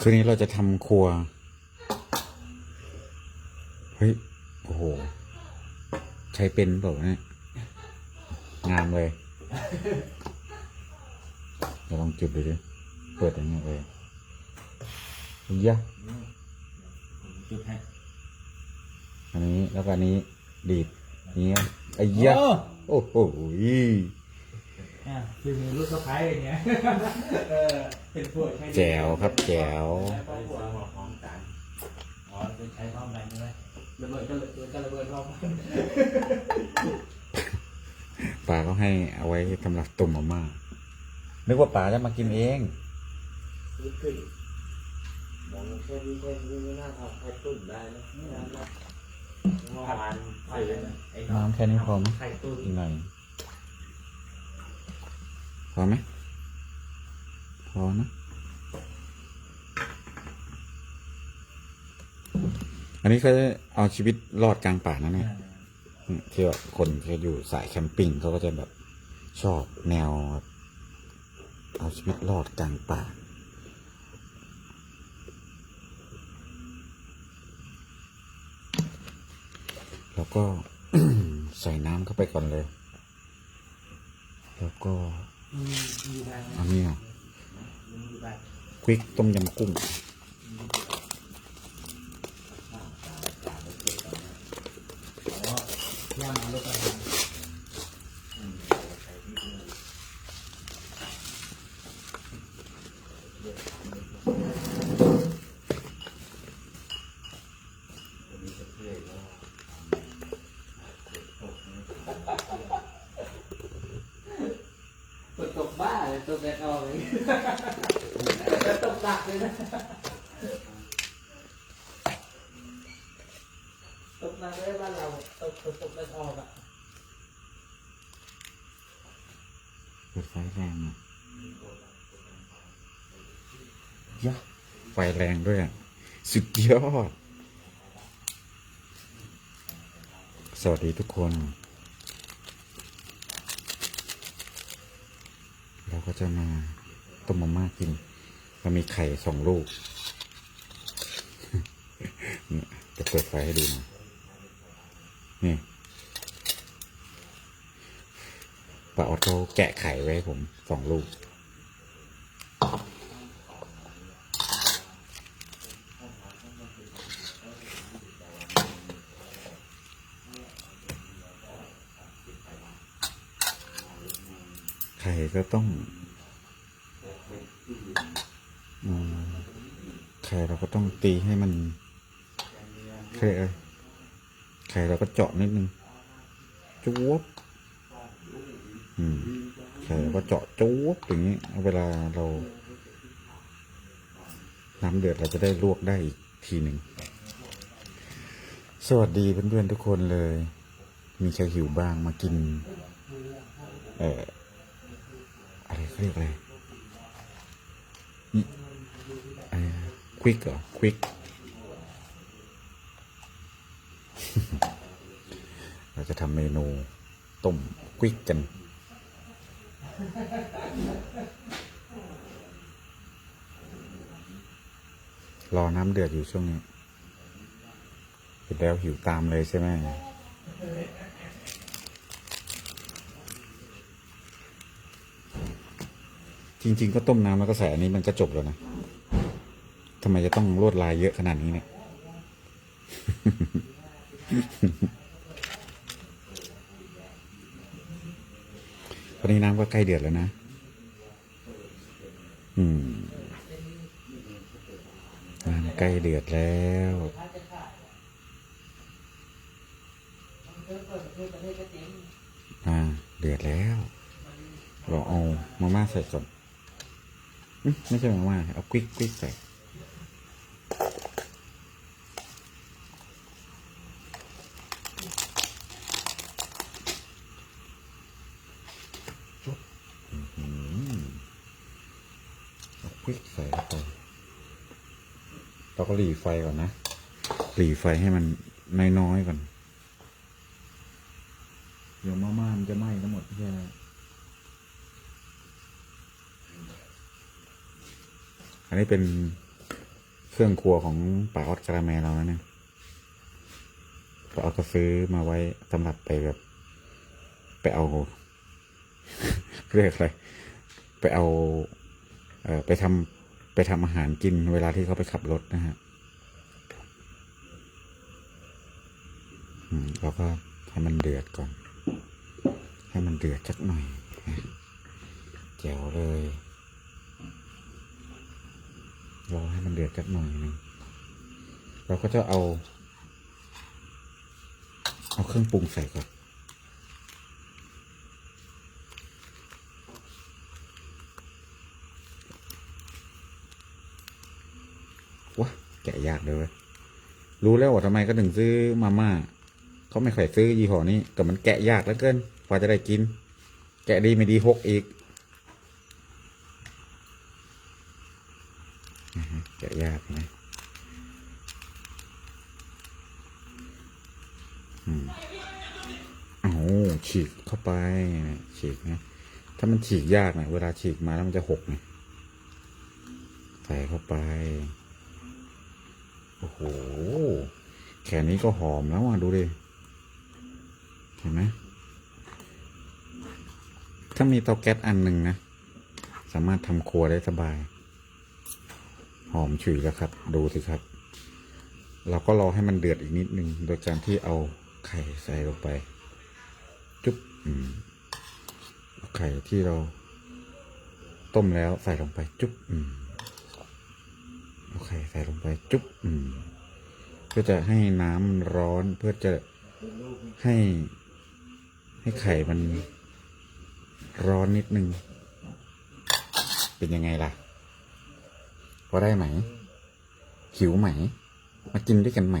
คืนนี้เราจะทำครัว เฮ้ย โอ้โห ใช้เป็นเปล่าเนี่ยงามเลยเดี๋ยวลองจุดดูดิ เปิดยังไงเลยเยอะจุดให้อันนี้แล้วก็อันนี้ ดีดนี้ไอ้เหี้ยะโอ้โห อะคือมีลูกสะพ้ายอย่างเงี้ยเออเป็นพวกใช้ดีแจ๋วครับแจ๋วใช้พวกพวกพร้อมกันอ๋อเป็นใช้พร้อมกันใช่ไหมระเบิดก็ระเบิดก็ระเบิดพร้อมกันปลาก็ให้เอาไว้สำหรับตุ่มมาม่านึกว่าปลาจะมากินเอง นี่ขึ้นมองแค่นี้แค่นี้ไม่น่าทำให้ตุ่นได้นะไม่น่านะเมื่อวานไข่ซื้อไอ้น้ำแค่นี้พอไหมไข่ตุ้น อีกหน่อยพ อไหมพอนะ อันนี้เขาจะเอาชีวิตรอดกลางป่านะเนี่ยอืมที่แบบคนที่อยู่สายแคมปิ้งเขาก็จะแบบชอบแนวแบบเอาชีวิตรอดกลางป่าแล้วก็ใส่น้ำเข้าไปก่อนเลย แล้วก็ อืมอยู่บ้านอันนี้อะอยู่บ้านควิกต้มยำกุ้งอ๋อย่างมาลูกไป ฝนตกบ้าเลย ตกแดดออกเลยตกตักเลยนะตกมาได้บ้านเราตกตกแดดออกอะเปิดไฟแรงอะยะไฟแรงด้วยอะ สุดยอด สวัสดีทุกคน เรา ก็จะมาต้มมาม่ากินเรามีไข่สองลูกเนี่ยจะเปิดไฟให้ดูนะนี่ป้าออโต้แกะไข่ไว้ผมสองลูก ไข่ ก็ต้องอไข่เราก็ต้องตีให้มันเคยกอะไข่เราก็เจาะนิดนึงจุ๊บไข่เราก็เจาะจุ๊บอย่างนี้เอาเวลาเรา น้ำเดือดเราจะได้ลวกได้อีกทีหนึ่งสวัสดีเพื่อนๆทุกคนเลย มีใครหิวบ้างมากิน เอ่อ อะไรเขาเรียกอะไรอะไรควิกเหรอควิกเราจะทำเมนูต้มควิกกันรอน้ำเดือดอยู่ช่วงนี้เสร็จแล้วหิวตามเลยใช่ไหม จริง ๆ ก็ต้มน้ำแล้วก็ใส่อันนี้มันก็จบแล้วนะทำไมจะต้องลวดลายเยอะขนาดนี้เนี่ย ตอนนี้น้ำก็ใกล้เดือดแล้วนะ อืมน้ำใกล้เดือดแล้วอ่าเดือดแล้ว เราเอามาม่าใส่ก่อน ไม่ใช่หมาม่าเอาควิกควิกใส่เอาควิกใส่เข้าไปเราก็หลีไฟก่อนนะหลีไฟให้มันน้อยๆก่อน เดี๋ยวมาม่ามันจะไหม้ทั้งหมดใช่ไหม อันนี้เป็นเครื่องครัวของป่าออดกระแมเรานะเนี่ยป่าออดก็ซื้อมาไว้สำหรับไปแบบ ไปเอา เรียกอะไร ไปเอา เอ่อไปทำไปทำอาหารกินเวลาที่เขาไปขับรถนะฮะเราก็ให้มันเดือดก่อน ให้มันเดือดสักหน่อยนะแจ๋วเลย รอให้มันเดือดสักหน่อยนึงเราก็จะเอา เอาเครื่องปรุงใส่ก่อนวะแกะยากเลย รู้แล้วว่าทำไมก็ถึงซื้อมาม่าเขาไม่ค่อยซื้อยี่ห้อนี้แต่มันแกะยากเหลือเกินกว่าจะได้กิน แกะดีไม่ดีหกอีกนะฮะแกะยากนะอืมโอ้โหฉีก เข้าไปฉีกนะถ้ามันฉีกยากนะเวลาฉีกมาแล้วมันจะหกไงใส่เข้าไป โอ้โหแค่นี้ก็หอมแล้วอะดูดิ เห็นไหม ถ้ามีเตาแก๊สอันหนึ่งนะ สามารถทำครัวได้สบาย หอมฉุยแล้วครับ ดูสิครับ เราก็รอให้มันเดือดอีกนิดนึง โดยการที่เอาไข่ใส่ลงไป ไข่ที่เรา ต้มแล้วใส่ลงไปจุ๊บอืมเอาไข่ใส่ลงไปจุ๊บอืมเพื่อจะให้น้ำมันร้อนเพื่อจะให้ ให้ไข่มันร้อนนิดนึง เป็นยังไงล่ะ พอได้ไหมหิวไหม มากินด้วยกันไหม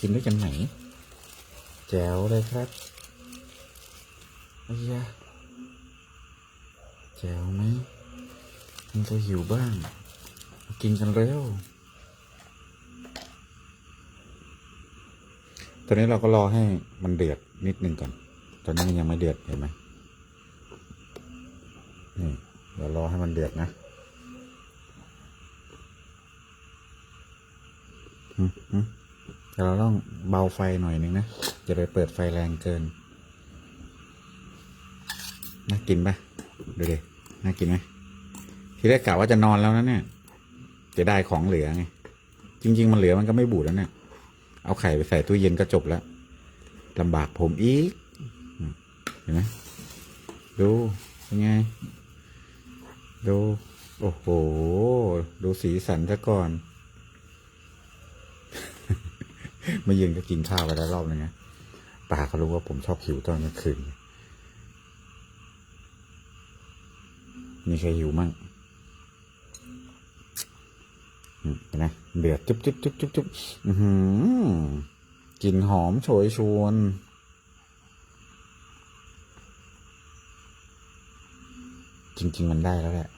กินด้วยกันไหมแจ๋วเลยครับอ้ยาแจ๋วไหมมันก็หิวบ้างมากินกันเร็ว ตอนนี้เราก็รอให้มันเดือดนิดนึงก่อน ตอนนี้มันยังไม่เดือดเห็นไหมนี่เดี๋ยวรอให้มันเดือดนะอืมอืม แต่เราต้องเบาไฟหน่อยนึงนะอย่าไปเปิดไฟแรงเกิน น่ากินปะดูดิน่ากินไหมทีแรกกะว่าจะนอนแล้วนะเนี่ยจะได้ของเหลือไงจริง ๆ มันเหลือมันก็ไม่บูดแล้วเนี่ยเอาไข่ไปใส่ตู้เย็นก็จบแล้วลำบากผมอีกเห็นไหมดูเป็นไง ดู โอ้โห ดูสีสันซะก่อน มายืนก็กินข้าวไปแล้วรอบนึงนะป่าเขารู้ว่าผมชอบหิวตอนกลางคืนมีใครหิวมั่งเห็นไหมเดือดจุ๊บจุ๊บจุ๊บจุ๊บจุ๊บอือหือกลิ่นหอมโชยชวนจริง ๆ มันได้แล้วแหละ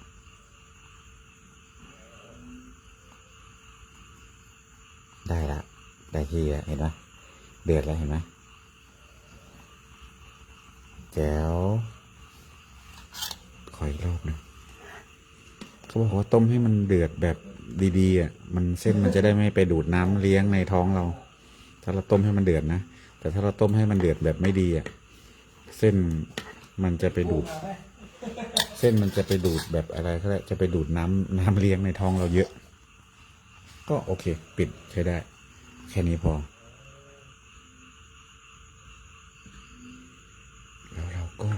ได้ละ ได้ ที่แล้วเห็นไหมเดือดแล้วเห็นไหมแจ๋วขออีกรอบหนึ่งเขาบอกว่าต้มให้มันเดือดแบบดีๆอะมันเส้นมันจะได้ไม่ไปดูดน้ำเลี้ยงในท้องเรา ถ้าเราต้มให้มันเดือดนะแต่ถ้าเราต้มให้มันเดือดแบบไม่ดีอะเส้นมันจะไปดูด เส้นมันจะไปดูดแบบอะไรก็ได้จะไปดูดน้ำน้ำเลี้ยงในท้องเราเยอะ ก็โอเค ปิดใช้ได้ แค่นี้พอ แล้วเราก็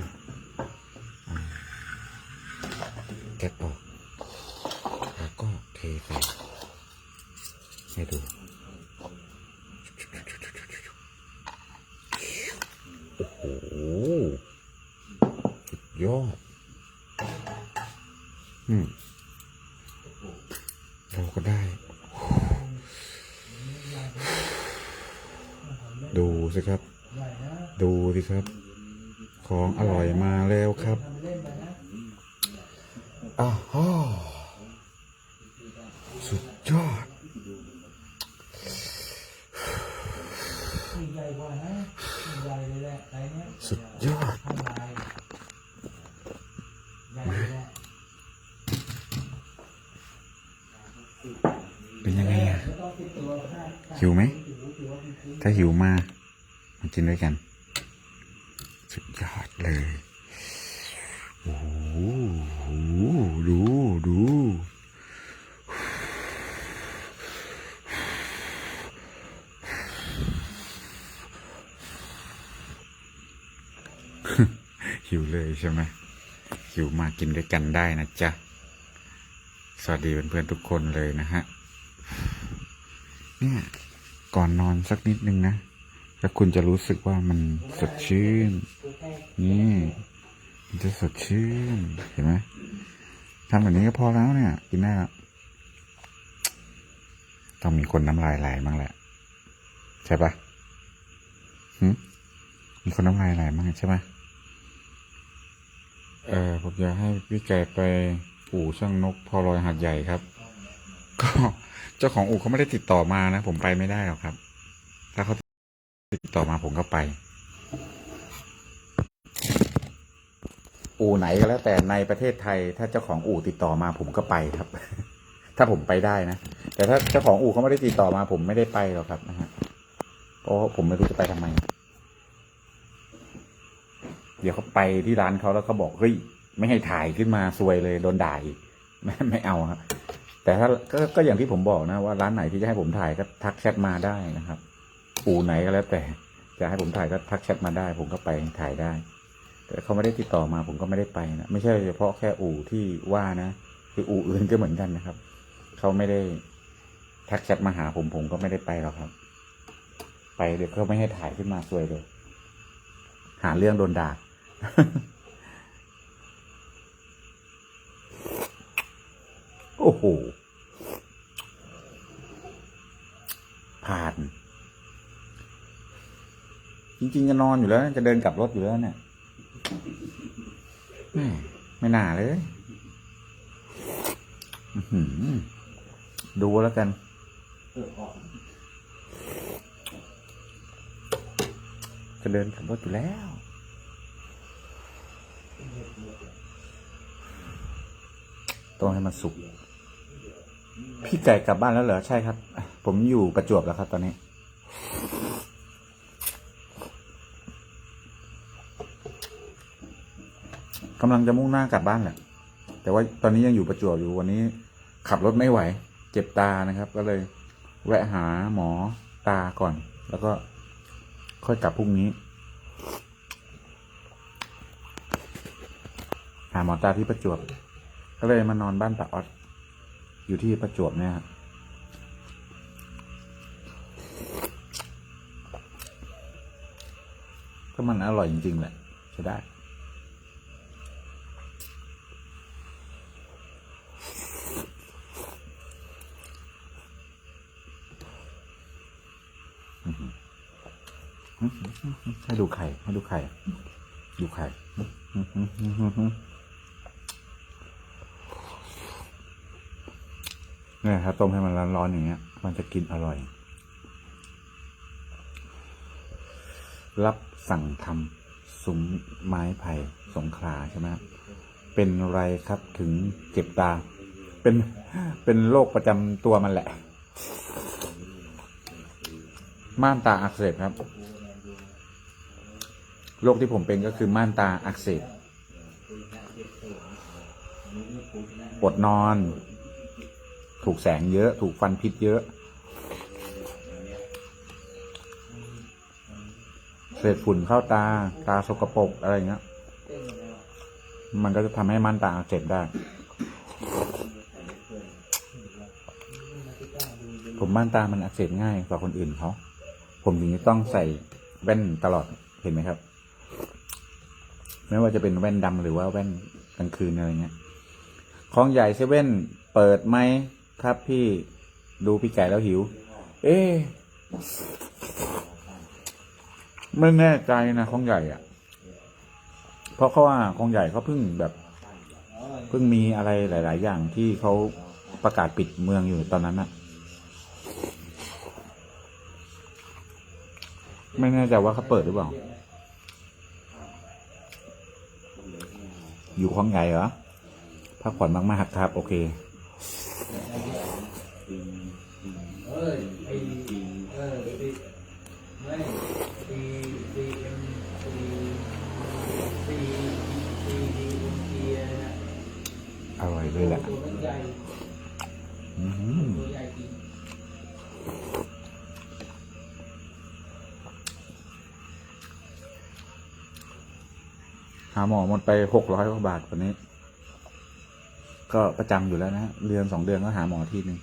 แกะออก แล้วก็เทใส่ให้ดู โอ้โห สุดยอด อืม เราก็ได้ ดูสิครับ ใหญ่นะ ดูสิครับ ของอร่อยมาแล้วครับ ทำเล่นไปนะ อ้าวฮ่าสุดยอด นี่ใหญ่กว่านะนี่ใหญ่เลยแหละไซส์เนี้ย สุดยอด ข้างในใหญ่เลยแหละ ป็นยังไงอะ หิวไหม ถ้าหิวมา มากินด้วยกัน สุดยอดเลย โอ้โห ดู ดูหิวเลยใช่ไหมหิวมากินด้วยกันได้นะจ๊ะ สวัสดีเพื่อนๆทุกคนเลยนะฮะ เนี่ย ก่อนนอนสักนิดนึงนะแล้วคุณจะรู้สึกว่ามันสดชื่น นี่มันจะสดชื่น เห็นไหมทำแบบนี้ก็พอแล้วเนี่ย กินได้แล้วต้องมีคนน้ำลายไหลบ้างแหละ ใช่ปะหืมมีคนน้ำลายไหลบ้างใช่ไหมเออผมอยากให้พี่ไก่ไปอู่ช่างนกพอลอยหาดใหญ่ครับ ก็ เจ้าของอู่เขาไม่ได้ติดต่อมานะ ผมไปไม่ได้หรอกครับ ถ้าเขาติดต่อมาผมก็ไป อู่ไหนก็แล้ว แต่ในประเทศไทย ถ้าเจ้าของอู่ติดต่อมาผมก็ไปครับ ถ้าผมไปได้นะ แต่ถ้าเจ้าของอู่เขาไม่ได้ติดต่อมา ผมไม่ได้ไปหรอกครับนะฮะเพราะผมไม่รู้จะไปทำไม เดี๋ยวเขาไปที่ร้านเขาแล้วเขาบอกเฮ้ยไม่ให้ถ่ายขึ้นมาซวยเลยโดนด่าอีกไม่ไม่เอาครับ แต่ถ้าก็ก็อย่างที่ผมบอกนะว่าร้านไหนที่จะให้ผมถ่ายก็ทักแชทมาได้นะครับ อู่ไหนก็แล้วแต่ จะให้ผมถ่ายก็ทักแชทมาได้ ผมก็ไปถ่ายได้ แต่เขาไม่ได้ติดต่อมาผมก็ไม่ได้ไปนะไม่ใช่เฉพาะแค่อู่ที่ว่านะคืออู่อื่นก็เหมือนกันนะครับเขาไม่ได้ทักแชทมาหาผมผมก็ไม่ได้ไปหรอกครับ ไปเดี๋ยวเขาไม่ให้ถ่ายขึ้นมาซวยเลย หาเรื่องโดนด่า โอ้โห ผ่าน จ ริงๆจะนอนอยู่แล้ว จะเดินกลับรถอยู่แล้วเนี่ยแม่ไม่น่าเลยดูแล้วกันจะเดินกลับรถอยู่แล้วต้องให้มันสุก พี่ไก่กลับบ้านแล้วเหรอ ใช่ครับ ผมอยู่ประจวบแล้วครับตอนนี้ กำลังจะมุ่งหน้ากลับบ้านแหละแต่ว่าตอนนี้ยังอยู่ประจวบอยู่วันนี้ ขับรถไม่ไหว เจ็บตานะครับ ก็เลยแวะหาหมอตาก่อน แล้วก็ค่อยกลับพรุ่งนี้ หาหมอตาที่ประจวบ ก็เลยมานอนบ้านตาออดอยู่ที่ประจวบเนี่ยครับก็มันอร่อยจริงๆแหละใช้ได้ ให้ดูไข่ให้ดูไข่ดูไข่เนี่ยครับต้มให้มันร้อนๆอย่างเงี้ย มันจะกินอร่อย รับสั่งทำซุ้มไม้ไผ่สงขลาใช่ไหมเป็นไรครับถึงเจ็บตา เป็นเป็นโรคประจำตัวมันแหละ ม่านตาอักเสบครับ โรคที่ผมเป็นก็คือม่านตาอักเสบอดนอน ถูกแสงเยอะ ถูกฟันพิษเยอะ เศษฝุ่นเข้าตา ตาสกปรกอะไรเงี้ย มันก็จะทำให้ม่านตาอักเสบได้ ผมม่านตามันอักเสบง่ายกว่าคนอื่นเขา ผมถึงจะต้องใส่แว่นตลอดเห็นไหมครับ ไม่ว่าจะเป็นแว่นดำหรือว่าแว่นกลางคืนอะไรเงี้ยคลองใหญ่เซเว่นเปิดไหมครับพี่ดูพี่ไก่แล้วหิว เอ๊ไม่แน่ใจนะคลองใหญ่อะเพราะเขาว่าคลองใหญ่เขาเพิ่งแบบเพิ่งมีอะไรหลาย ๆ อย่างที่เขาประกาศปิดเมืองอยู่ตอนนั้นอะ ไม่แน่ใจว่าเขาเปิดหรือเปล่า อยู่คลองใหญ่เหรอพักผ่อนมากๆครับ โอเคอร่อ็มซีซีซีดีเอ็มซีนะอร่อยเลยแหละ ตัวมันใหญ่ อื้อหือ ตัวใหญ่จริง หาหมอหมดไปหกร้อยกว่าบาทวันนี้ ก็ประจำอยู่แล้วนะเดือนสองเดือนก็หาหมอทีหนึ่ง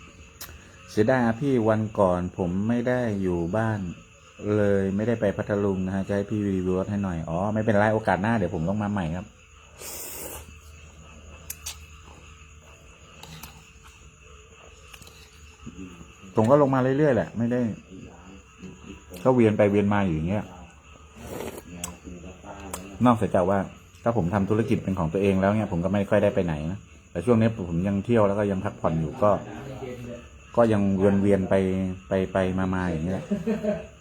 เสียดายพี่วันก่อนผมไม่ได้อยู่บ้านเลยไม่ได้ไปพัทลุงนะฮะจะให้พี่รีวิวรถให้หน่อย อ๋อ ไม่เป็นไรโอกาสหน้าเดี๋ยวผมต้องมาใหม่ครับ ผมก็ลงมาเรื่อยๆแหละ ไม่ได้ ก็เวียนไปเวียนมาอยู่อย่างเงี้ย นอกจากว่า ถ้าผมทำธุรกิจเป็นของตัวเองแล้วเนี่ยผมก็ไม่ค่อยได้ไปไหนนะแต่ช่วงนี้ผมยังเที่ยวแล้วก็ยังพักผ่อนอยู่ก็ ก็ยังเวียนเวียนไปไปไปมามาอย่างเงี้ย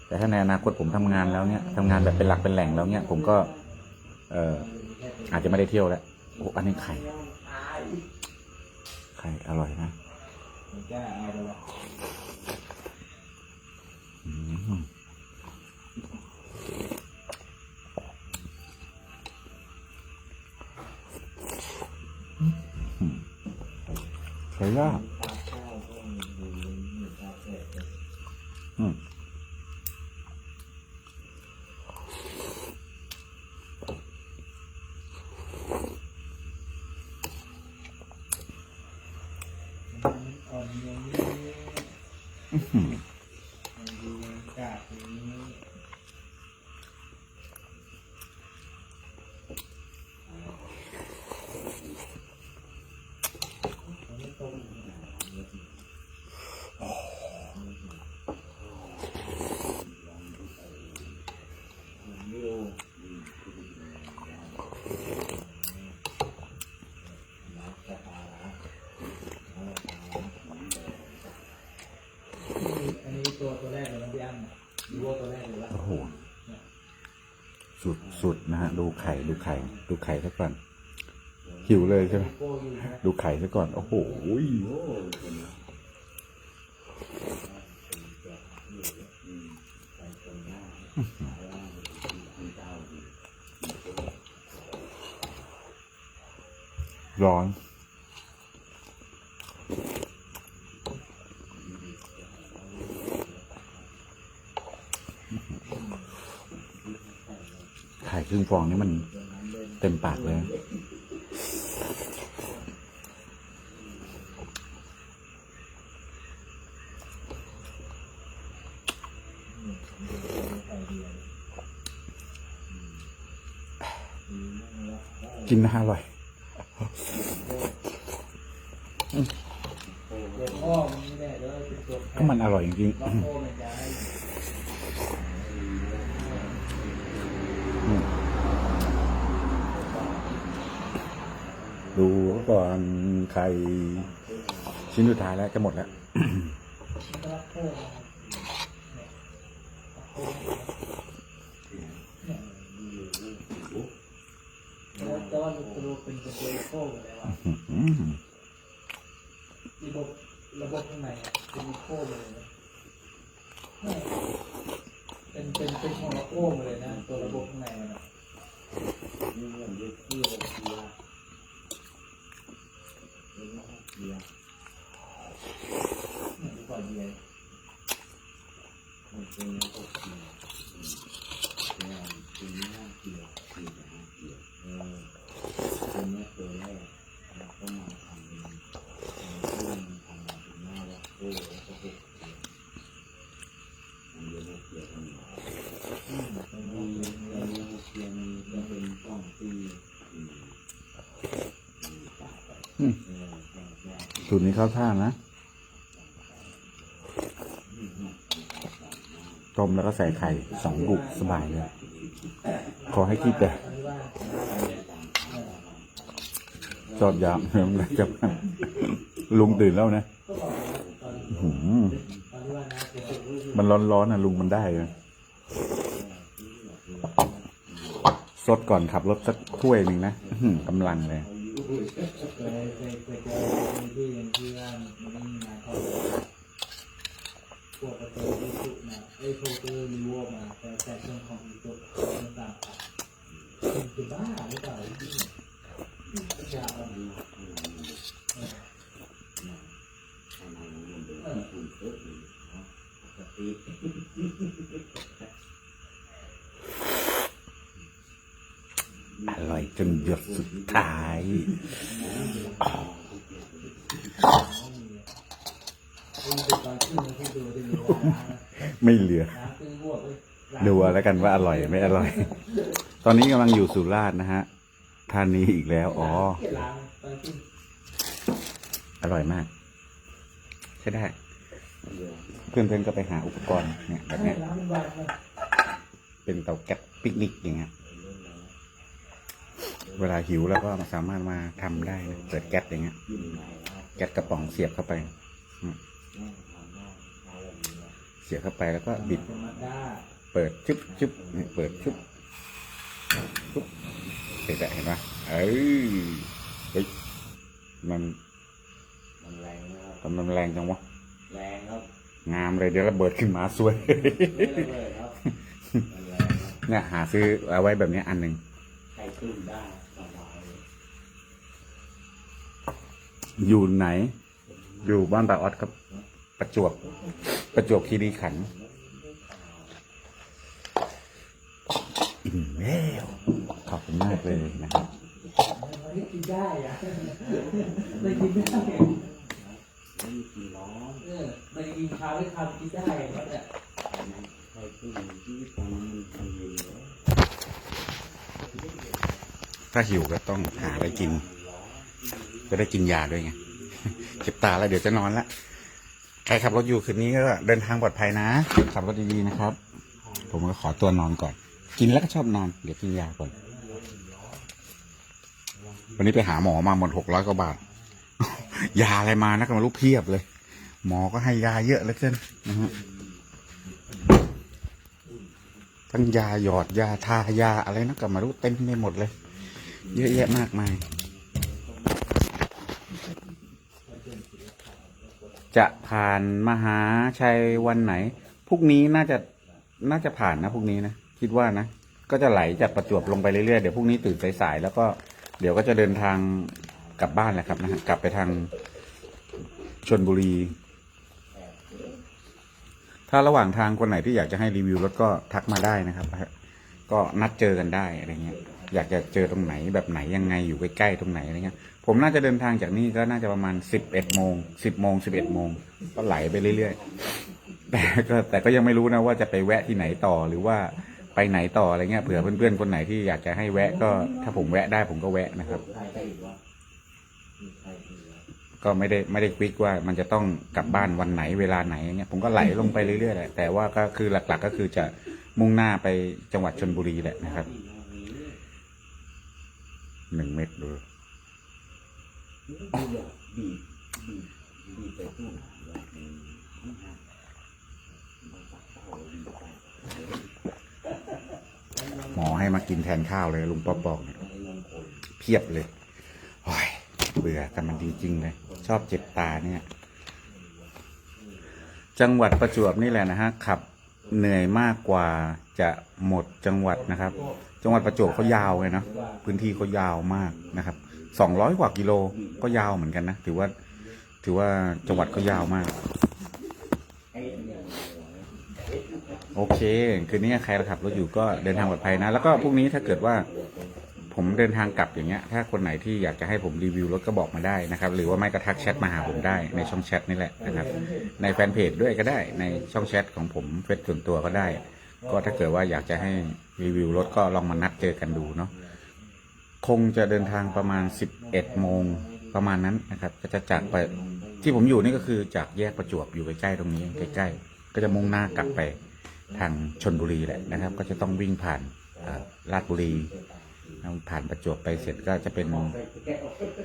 แต่ถ้าในอนาคตผมทำงานแล้วเนี่ยทำงานแบบเป็นหลักเป็นแหล่งแล้วเนี่ย ผมก็ เอ่ออาจจะไม่ได้เที่ยวแล้วโอ้อันนี้ไข่ไข่อร่อยนะ ไข่ย่ากอืม อ่อนอย่างนี้ อื้อหือ ดูกาดอย่างนี้ อันนี้ตัวตัวแรกเลยนะพี่อ้ำดูว่าตัวแรกเลยว่า โอ้โห สุดสุดนะฮะดูไข่ดูไข่ ดูไข่ซะก่อนหิวเลยใช่ไหมดูไข่ซะก่อน โอ้โหร้อน ไข่ครึ่งฟองนี่มันเต็มปากเลย กินน่าอร่อยตัวพ่อมันไม่ได้แล้วเป็นตัวแทก็มันอร่อยจริงล็อกโก้มันจะให้ๆอืมดู ก่อนไข่ชิ้นสุดท้ายแล้วจะหมดแล้วล็อนตัวเป็นตัวโก้อยู่แล้วอะอืมระบบระบบข้างในอะเป็นโก้เลยนะไม่เป็นเป็นเป็นของล็อกโก้มาเลยนะตัวระบบข้างในมันอะ นี่เหมือนยึดที่โอเคียเป็นโอเคีย เนี่ยดีกว่าเดียว มันเป็นโอเคียเป็นเป็นหน้าเกียร์คือหน้าเกียร์เออเป็นเนี้ยตัวแรกเรา ก็มาทำเป็นเรื่องทำมาเป็นหน้าวัดโอ้แล้วก็หกเกียร์มันเกียร์กันหมดอืมเป็นมีโก้เรื่องหกเกียร์มีก็เป็นต้องตีอืมอืมตายไปอืมเออแค่แค่สูตรนี้เข้าท่านะ ต้มแล้วก็ใส่ไข่สองกุสบายเลย ขอให้คิดแต่ จอดยามเริ่มแล้วจะลุงตื่นแล้วนะมันร้อนๆนะลุงมันได้นะสดก่อนขับรถสักถ้วยหนึ่งนะกำลังเลยเคยเคยเคยเจอที่ที่หนึ่งที่ว่ามันไม่มีงานเข้าเลยพวกประตูรีวิวมาไอ้พวกตัวรีวิวมาแต่แต่เรื่องของอีกตัวต่างๆเป็นคือบ้าหรือเปล่า อร่อยจนหยดสุดท้ายไม่เหลือ ดูแล้วกันว่าอร่อยไม่อร่อย ตอนนี้กำลังอยู่สุราษฎร์นะฮะ ท่านนี้อีกแล้ว อ๋อ อร่อยมาก ใช่ได้เดี๋ยวเพื่อนๆก็ไปหาอุปกรณ์เนี่ยแบบเนี้ยเป็นเตาแก๊สปิกนิกอย่างเงี้ยเวลาหิวแล้วก็สามารถมาทำได้นะเปิดแก๊สอย่างเงี้ยแก๊สกระป๋องเสียบเข้าไป เสียบเข้าไปแล้วก็บิด เปิดชุบชุบเนี่ยเปิดชุบชุบ เห็นไหมเห็นปะเอ้ยเฮ้ยมันมันแรงนะครับทำไมมันแรงจังวะ แรงครับงามเลยเดี๋ยวระเบิดขึ้นมาสวย ไม่ระเบิดครับมันแรงครับเนี่ยหาซื้อเอาไว้แบบเนี้ยอันหนึ่งใครขึ้นได้สบายเลยอยู่ไหน อยู่บ้านตาออดครับ ประจวบ ประจวบคีรีขันธ์ อิ่มแล้วขอบคุณมากเลยนะครับมันไม่กินได้อะไม่กินได้ไม่มีกินร้อนเออมันกินข้าวไม่ทำกินได้ครับเนี่ยใครขึ้นชีวิตตอนนั้นมันทำเย็นเลยถ้าหิวก็ต้องหาอะไรกิน จะได้กินยาด้วยไงเจ็บตาแล้วเดี๋ยวจะนอนละใครขับรถอยู่คืนนี้ก็เดินทางปลอดภัยนะ ขับรถดีๆนะครับ ผมก็ขอตัวนอนก่อน กินแล้วก็ชอบนอน เดี๋ยวกินยาก่อน วันนี้ไปหาหมอมาหมดหกร้อยกว่าบาท ยาอะไรมานะก็ไมารู้เพียบเลย หมอก็ให้ยาเยอะเหลือเกินนะฮะทั้งยาหยอดยาทายาอะไรนะก็ไมารู้เต็มไปหมดเลย เยอะแยะมากมาย จะผ่านมหาชัยวันไหนพรุ่งนี้น่าจะน่าจะผ่านนะพรุ่งนี้นะ คิดว่านะ ก็จะไหลจากประจวบลงไปเรื่อยๆ เดี๋ยวพรุ่งนี้ตื่นสายๆแล้วก็เดี๋ยวก็จะเดินทางกลับบ้านแหละครับนะฮะกลับไปทางชนบุรี ถ้าระหว่างทางคนไหนที่อยากจะให้รีวิวรถก็ทักมาได้นะครับ ก็นัดเจอกันได้อะไรเงี้ย อยากจะเจอตรงไหนแบบไหนยังไงอยู่ใกล้ๆตรงไหนอะไรเงี้ย ผมน่าจะเดินทางจากนี่ก็น่าจะประมาณสิบเอ็ดโมงสิบโมงสิบเอ็ดโมงก็ไหลไปเรื่อยๆแต่ก็แต่ก็ยังไม่รู้นะว่าจะไปแวะที่ไหนต่อหรือว่า ไปไหนต่ออะไรเงี้ยเผื่อเพื่อนๆคนไหนที่อยากจะให้แวะก็ถ้าผมแวะได้ผมก็แวะนะครับใครได้อีกวะมีใครอีกวะก็ไม่ได้ไม่ได้ควิกว่ามันจะต้องกลับบ้านวันไหนเวลาไหนอย่างเงี้ยผมก็ไหลลงไปเรื่อยๆแหละแต่ว่าก็คือหลัก ๆ ก็คือจะมุ่งหน้าไปจังหวัดชนบุรีแหละนะครับหนึ่งเม็ดดูบีบบีบบีบบีบไปตู้ไหนวะอืมมันหักมันสักเท่าบีบไป ห มอให้มากินแทนข้าวเลยลุงป๊อกบอกเนี่ยเพียบเลยโอ้ยเบื่อแต่มันดีจริงเลย ชอบเจ็บตาเนี่ย จังหวัดประจวบนี่แหละนะฮะขับเหนื่อยมากกว่าจะหมดจังหวัดนะครับ จังหวัดประจวบเขายาวไงเนะพื้นที่เขายาวมากนะครับสองร้อยกว่ากิโลก็ยาวเหมือนกันนะ ถือว่า ถือว่าจังหวัดเขายาวมาก ไอ้เนี่ย โอเค คืนนี้ใครขับรถอยู่ก็เดินทางปลอดภัยนะ แล้วก็พรุ่งนี้ถ้าเกิดว่า ผมเดินทางกลับอย่างเงี้ย ถ้าคนไหนที่อยากจะให้ผมรีวิวรถก็บอกมาได้นะครับ หรือว่าไม่กระทักแชทมาหาผมได้ในช่องแชทนี่แหละนะครับ ในแฟนเพจด้วยก็ได้ ในช่องแชทของผมเฟซส่วนตัวก็ได้ ก็ถ้าเกิดว่าอยากจะให้รีวิวรถก็ลองมานัดเจอกันดูเนาะ คงจะเดินทางประมาณ 11โมงประมาณนั้นนะครับ ก็จะจากไปที่ผมอยู่นี่ก็คือจากแยกประจวบอยู่ใกล้ๆตรงนี้ใกล้ๆ ก็จะมุ่งหน้ากลับไป ทางชนบุรีแหละนะครับ ก็จะต้องวิ่งผ่านลาดบุรีผ่านประจวบไปเสร็จก็จะเป็น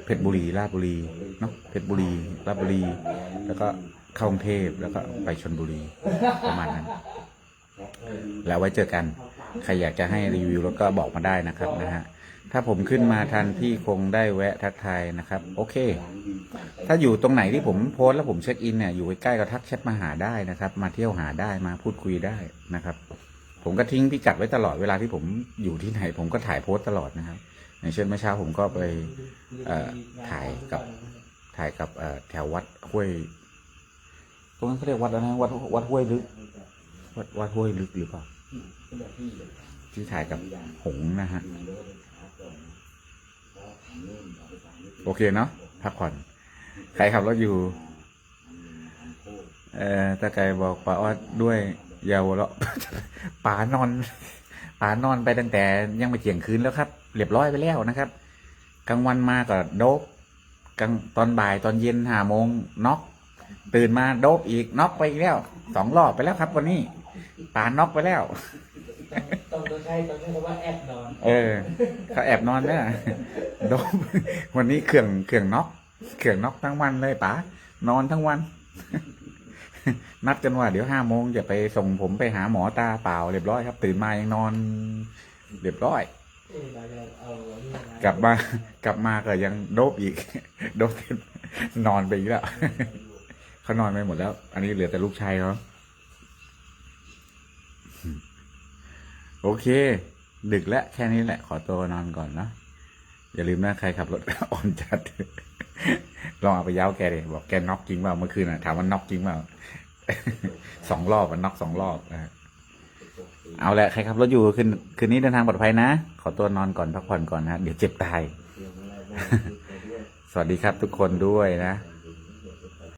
เพชรบุรีลาดบุรีเนาะเพชรบุรีลาดบุรี แล้วก็เข้ากรุงเทพแล้วก็ไปชนบุรีประมาณนั้น แล้วไว้เจอกัน ใครอยากจะให้รีวิวรถก็บอกมาได้นะครับนะฮะ ถ้าผมขึ้นมาทันพี่คงได้แวะทักทายนะครับ โอเค ถ้าอยู่ตรงไหนที่ผมโพสแล้วผมเช็คอินเนี่ยอยู่ใกล้ๆก็ทักแชทมาหาได้นะครับ มาเที่ยวหาได้มาพูดคุยได้นะครับ ผมก็ทิ้งพิกัดไว้ตลอดเวลาที่ผมอยู่ที่ไหน ผมก็ถ่ายโพสตลอดนะครับอย่างเช่นเมื่อเช้าผมก็ไปถ่ายกับถ่ายกับแถววัดห้วยตรงนั้นเขาเรียกวัดอะไรนะวัดวัดห้วยลึกวัดวัดห้วยลึกหรือเปล่าที่ถ่ายกับหงนะฮะ โอเคเนาะพักผ่อน ใครขับรถอยู่ เอ่อตาไกบอกป้าออดด้วยอยาวเราะป๋านอนป๋านอนไปตั้งแต่ยังไม่เที่ยงคืนแล้วครับเรียบร้อยไปแล้วนะครับ กลางวันมาก็โดบกลางตอนบ่ายตอนเย็นห้าโมงน็อกตื่นมาโดบอีกน็อกไปอีกแล้วสองรอบไปแล้วครับ วันนี้ป๋าน็อกไปแล้วต้องต้องใช้ต้องใช้คำว่าแอบนอน เออเขาแอบนอนเนี่ย โดมวันนี้เครื่องเครื่องน็อกเครื่องน็อกทั้งวันเลยป๋านอนทั้งวัน นัดกันว่าเดี๋ยวห้าโมงจะไปส่งผมไปหาหมอตาเปล่าเรียบร้อยครับ ตื่นมายังนอนเรียบร้อย กลับมากลับมาก็ยังโดบอีก โดบนอนไปอีกแล้วเขานอนไปหมดแล้ว อันนี้เหลือแต่ลูกชายเขาโอเค ดึกแล้วแค่นี้แหละ ขอตัวนอนก่อนเนะ อย่าลืมนะใครขับรถอ่อนจัด ลองเอาไปย้าวแกเลยบอกแกน็อกจริงเปล่าเมื่อคืนอะถามว่าน็อกจริงเปล่าสองรอบมันน็อกสองรอบนะเอาแหละใครขับรถอยู่คืนคืนนี้เดินทางปลอดภัยนะ ขอตัวนอนก่อนพักผ่อนก่อนนะ เดี๋ยวเจ็บตาย สวัสดีครับทุกคนด้วยนะ